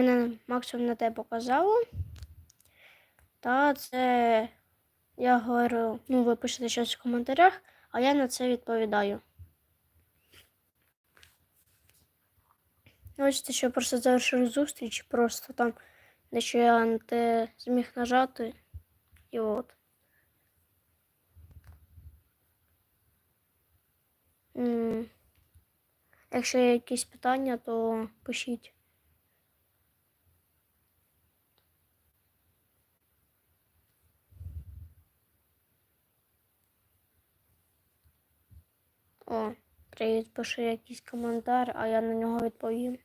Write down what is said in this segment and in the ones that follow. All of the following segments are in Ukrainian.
мене максимум на те показало. Та це я говорю, ну, ви пишете щось в коментарях, а я на це відповідаю. Хочете, що я просто завершив зустріч, просто там дещо я на те зміг нажати. І от. Якщо є якісь питання, то пишіть. О, привіт, пиши якийсь коментар, а я на нього відповім.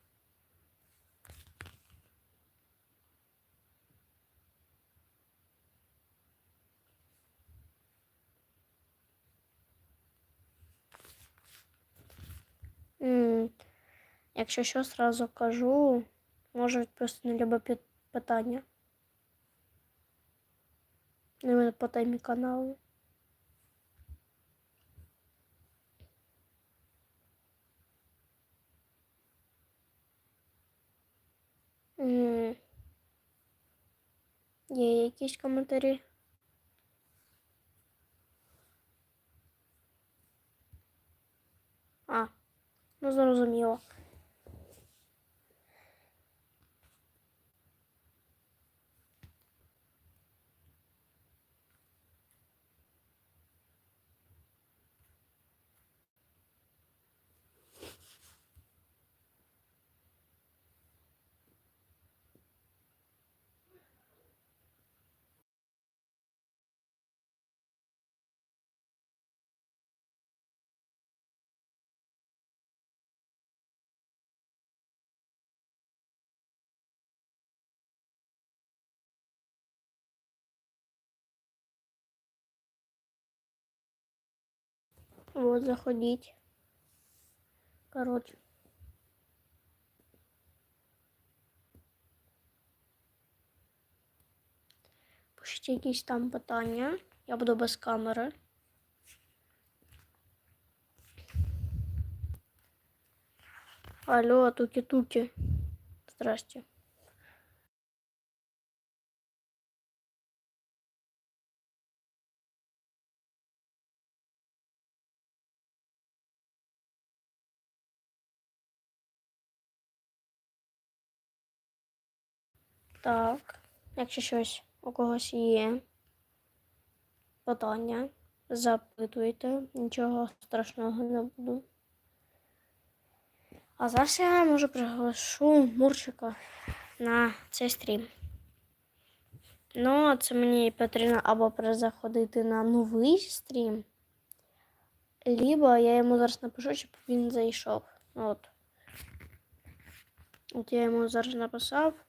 Якщо що, сразу кажу, може просто любить пі- питання. Не по темі каналу. Є якісь коментарі? А, ну зрозуміло. Вот, заходіть. Коротше. Пишіть якісь там питання. Я буду без камери. Алло, туки-туки. Здрасте. Так, якщо щось у когось є питання, запитуйте, нічого страшного не буду. А зараз я може приглашу Мурчика на цей стрім. Ну, це мені потрібно або перезаходити на новий стрім, либо я йому зараз напишу, щоб він зайшов. От. От я йому зараз написав.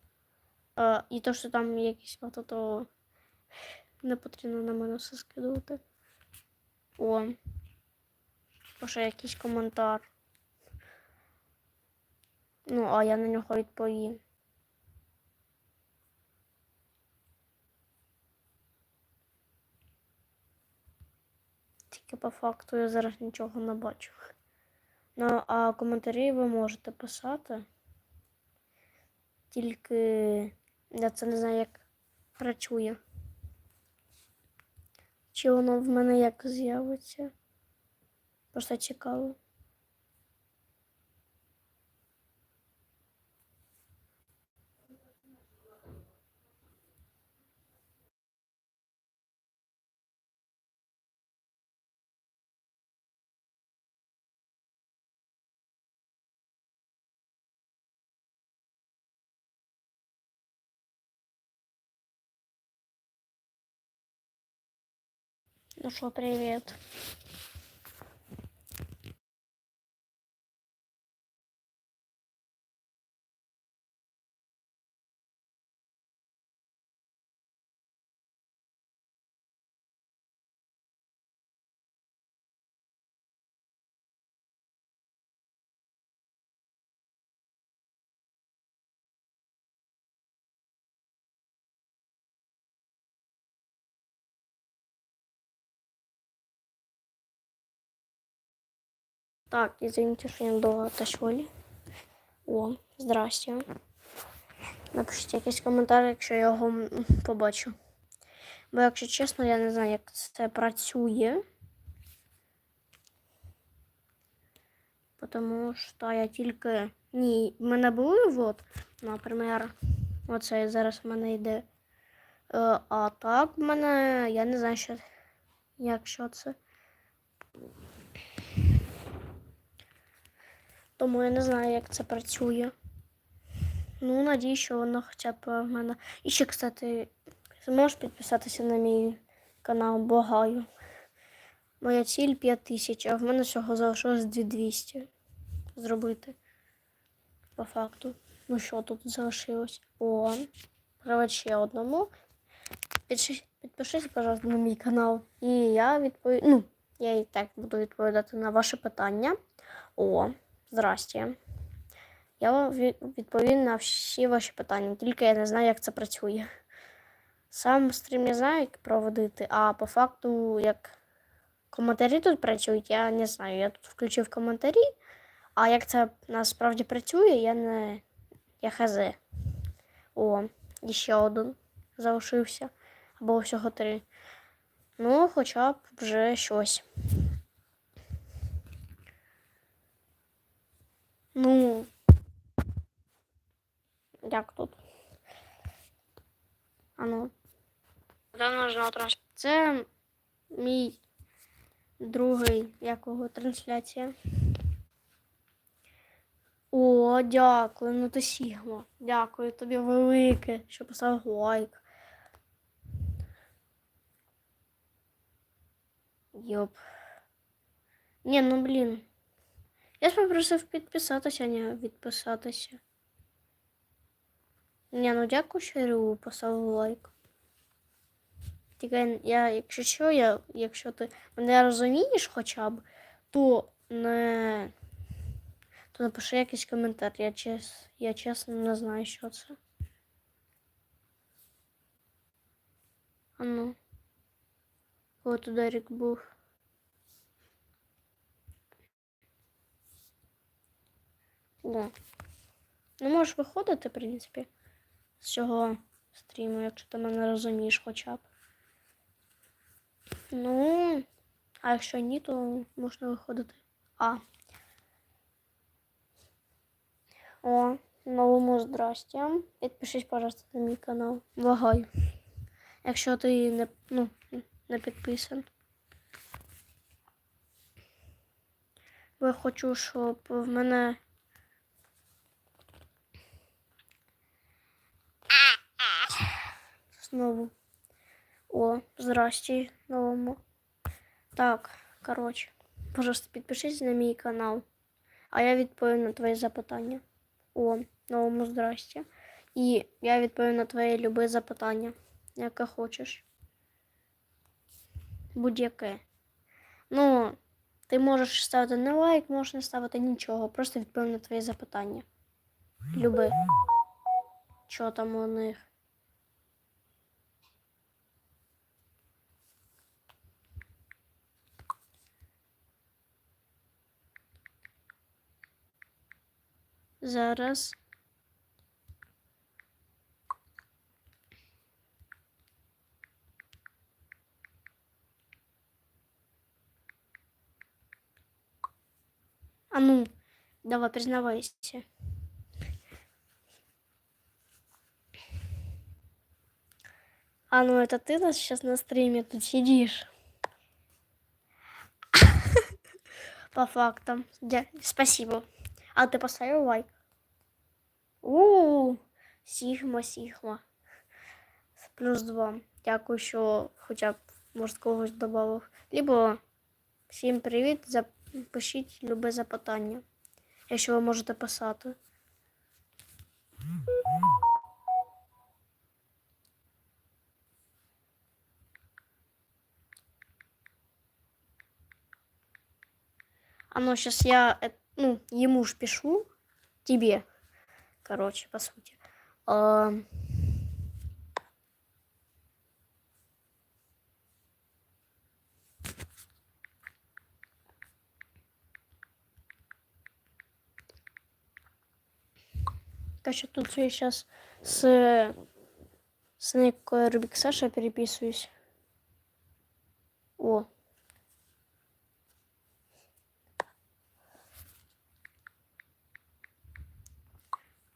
А, і то, що там якісь фото, то не потрібно на мене все скидувати. О. Пише якийсь коментар. Ну, а я на нього відповім. Тільки по факту я зараз нічого не бачу. Ну, а коментарі ви можете писати. Тільки я це не знаю, як працює. Чи воно в мене як з'явиться? Просто цікаво. Ну что, привет. Так, извините, что я долго отошли. О, здрасте. Напишіть якийсь коментар, якщо я його побачу. Бо, якщо чесно, я не знаю, як це працює. Тому що я тільки. Ні, в мене були от, наприклад, оце зараз в мене йде. Е, а так в мене. Я не знаю, що, як що це. Тому я не знаю, як це працює. Ну, надію, що воно хоча б в мене. І ще, кстати, ти можеш підписатися на мій канал, благаю. Моя ціль 5 тисяч, а в мене всього залишилось 2200 зробити. По факту. Ну що тут залишилось? О, привет ще одному. Підпишись, пожалуйста, на мій канал. І я відповім. Ну, я і так буду відповідати на ваші питання. О, здрасте. Я вам відповім на всі ваші питання, тільки я не знаю, як це працює. Сам стрім я знаю, як проводити, а по факту, як коментарі тут працюють, я не знаю. Я тут включив коментарі, а як це насправді працює, я не. Я хз. О, і ще один залишився. Або всього три. Ну, хоча б вже щось. Ну. Як тут? Ж трансляція. Це мій другий якого трансляція. О, дякую, ну ти Сігма. Дякую тобі велике, що поставив лайк. Йоп. Ні, ну блін. Я ж попросив підписатися, а не відписатися. Ні, ну дякую, що Рю поставив лайк. Тільки я, якщо що, я, якщо ти мене розумієш хоча б, то не. То напиши якийсь коментар. Я, чес, я чесно не знаю, що це. А ну. От ударик був. О. Ну, можеш виходити, в принципі, з цього стріму, якщо ти мене розумієш хоча б. Ну, а якщо ні, то можна виходити. А. О, новому здрасте. Підпишись, пожалуйста, на мій канал. Вагай. Якщо ти не, ну, не підписан. Бо я хочу, щоб в мене. Знову. О, здрасте, новому. Так, коротше. Пожалуйста, підпишись на мій канал. А я відповім на твої запитання. О, новому здрасте. І я відповім на твої любі запитання, яке хочеш. Будь-яке. Ну, ти можеш ставити не лайк, можеш не ставити нічого. Просто відповім на твої запитання. Люби. Що там у них? Зараз. А ну, давай, признавайся. А ну, это ты нас сейчас на стриме тут сидишь? По фактам. Спасибо. А ти поставив лайк? У Сігма, Сігма. Плюс два. Дякую, що хоча б може когось додав. Либо всім привіт, запишіть любе запитання, якщо ви можете писати. А ну, сейчас я, э, ну, ему ж пишу, тебе, короче, по сути. А, Короче, тут я сейчас с Snake Rubik Саша переписываюсь. О.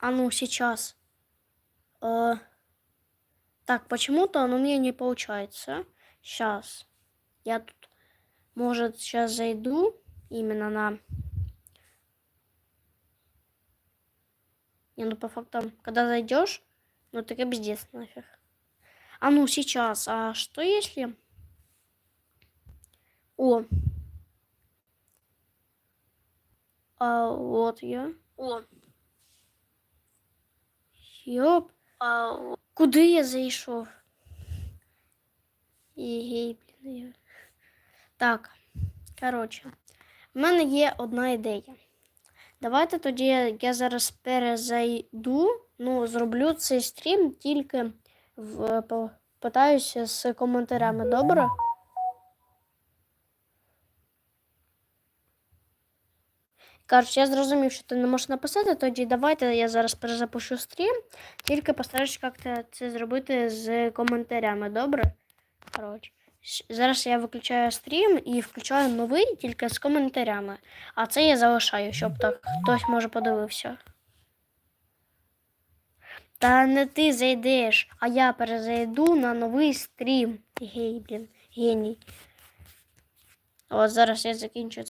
А ну, сейчас. Э, так, почему-то оно у меня не получается. Сейчас. Я тут, может, сейчас зайду именно на... Не, ну по факту, когда зайдешь, ну ты пиздец нафиг. А ну сейчас, а что если... О. А вот я. О. Йоп. А, куди я зайшов? Єгей, блін. Так, коротше, в мене є одна ідея. Давайте тоді я зараз перезайду, ну, зроблю цей стрім тільки в, по- питаюся з коментарями, добре? Коротше, я зрозумів, що ти не можеш написати, тоді давайте я зараз перезапущу стрім, тільки постараюсь як-то це зробити з коментарями, добре? Коротше, зараз я виключаю стрім і включаю новий тільки з коментарями. А це я залишаю, щоб так хтось може подивився. Та не ти зайдеш, а я перезайду на новий стрім. Гей, блін, геній. От зараз я закінчу